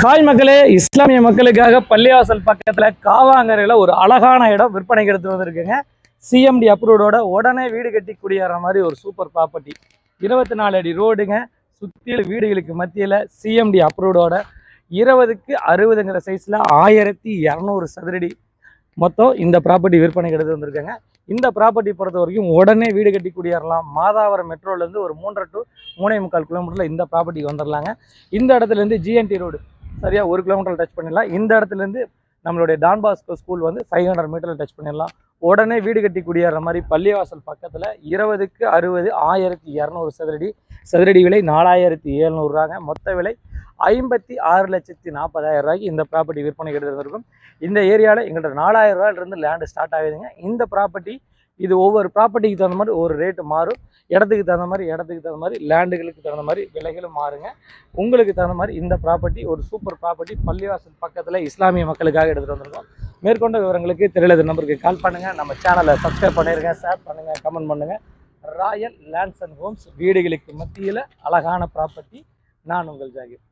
Hi மக்களே இஸ்லாமிய மக்களுக்காக பள்ளிவாசல் பக்கத்தில் காவாங்கரையில் ஒரு அழகான இடம் விற்பனைக்கு எடுத்து வந்திருக்குங்க. சிஎம்டி அப்ரூவோட உடனே வீடு கட்டி குடியேற மாதிரி ஒரு சூப்பர் ப்ராப்பர்ட்டி இருபத்தி நாலு அடி ரோடுங்க. சுற்றிலும் வீடுகளுக்கு மத்தியில் சிஎம்டி அப்ரூவோட இருபதுக்கு அறுபதுங்கிற சைஸில் ஆயிரத்தி இரநூறு சதுரடி மொத்தம் இந்த ப்ராப்பர்ட்டி விற்பனைக்கு எடுத்து வந்திருக்காங்க. இந்த ப்ராப்பர்ட்டி பொறுத்த வரைக்கும் உடனே வீடு கட்டி குடியேறலாம். மாதாவரம் மெட்ரோலேருந்து ஒரு மூன்றரை டு மூணே முக்கால் கிலோமீட்டரில் இந்த ப்ராப்பர்ட்டிக்கு வந்துடலாங்க இந்த இடத்துலேருந்து ஜிஎன்டி ரோடு சரியாக ஒரு கிலோமீட்டர் டச் பண்ணிடலாம். இந்த இடத்துலேருந்து நம்மளுடைய டான் பாஸ்கோ ஸ்கூல் வந்து ஃபைவ் ஹண்ட்ரட் மீட்டரில் டச் பண்ணிடலாம். உடனே வீடு கட்டி குடியேற மாதிரி பள்ளிவாசல் பக்கத்தில் இருபதுக்கு அறுபது ஆயிரத்தி இரநூறு சதுரடி சதுரடி விலை நாலாயிரத்தி ஏழ்நூறுவாங்க மொத்த விலை ஐம்பத்தி ஆறு லட்சத்தி நாற்பதாயிரம் ரூபாய்க்கு இந்த ப்ராப்பர்ட்டி விற்பனைக்கு எடுத்துருக்கும் இந்த ஏரியாவில் எங்கள்கிட்ட நாலாயிரம் ரூபாயிலிருந்து லேண்டு ஸ்டார்ட் ஆகுதுங்க. இந்த ப்ராப்பர்ட்டி இது ஒவ்வொரு ப்ராப்பர்ட்டிக்கு தகுந்த மாதிரி ஒரு ரேட்டு மாறும். இடத்துக்கு தகுந்த மாதிரி இடத்துக்கு தகுந்த மாதிரி லேண்டுகளுக்கு தகுந்த மாதிரி விலைகளும் மாறுங்க. உங்களுக்கு தகுந்த மாதிரி இந்த ப்ராப்பர்ட்டி ஒரு சூப்பர் ப்ராப்பர்ட்டி பள்ளிவாசல் பக்கத்தில் இஸ்லாமிய மக்களுக்காக எடுத்துகிட்டு வந்திருக்கோம். மேற்கொண்ட விவரங்களுக்கு தெரியாத நம்பருக்கு கால் பண்ணுங்கள் நம்ம சேனலை சப்ஸ்கிரைப் பண்ணிடுங்க ஷேர் பண்ணுங்கள் கமெண்ட் பண்ணுங்கள் ராயல் லேண்ட்ஸ் அண்ட் ஹோம்ஸ் வீடுகளுக்கு மத்தியில் அழகான ப்ராப்பர்ட்டி நான் உங்கள் ஜாகிர்.